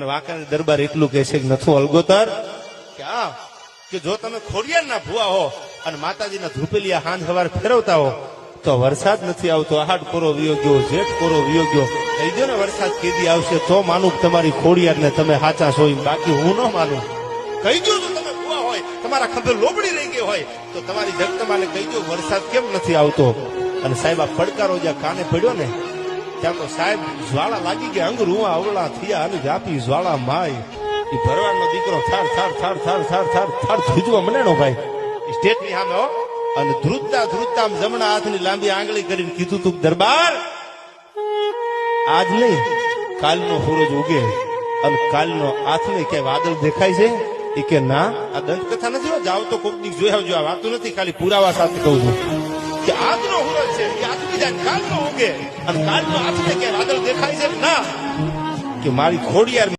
અને વાંકાને દરબાર એટલું કહે છે કે નથું અલગોતર. કે આ કે જો તમે ખોડિયારના ભુવા હો અને માતાજીના ધૂપેલિયા હાંજ સવાર ફેરવતા હો, તો વરસાદ નથી આવતો. આહાડ કોરો વિયો ગયો, જેઠ કોરો વિયો ગયો. કહી દો ને, વરસાદ કેદી આવશે તો માનું તમારી ખોડિયારને તમે હાચા છો. બાકી હું ન માનું. કહી દો તમે ભુવા હોય, તમારા ખંભે લોબડી રહી ગઈ હોય, તો તમારી જગતમાને કહી દો વરસાદ કેમ નથી આવતો? અને સાહેબ, આ પડકારો જ્યાં કાને પડ્યો ને ત્યાં સાહેબ જ્વાળા લાગી ગયા અંગ રૂવા અવળા થયા અને વ્યાપી જ્વાળા માય. એ ભરવાડનો દીકરો થાર થાર થાર થાર થાર થાર થાર ધ્રુજવા મનેનો ભાઈ. સ્ટેટની સામે અને ધ્રુજતા આમ જમણા હાથની લાંબી આંગળી કરીને કીધું તું દરબાર, આજ નહીં, કાલનો સૂરજ ઉગે અને કાલનો આથને કે વાદળ દેખાય છે? એ કે, ના, આ દંતકથા નથી જાઓ તો કોક દી જોઈ આવજો આ વાતું નથી, ખાલી પુરાવા સાથે કહું છું. કે, આજનો સૂરજ છે આથમી જાય કાલનો ઉગે અને કાલનો હાથને કે વાદળ દેખાય છે ના? કે મારી ખોડિયાર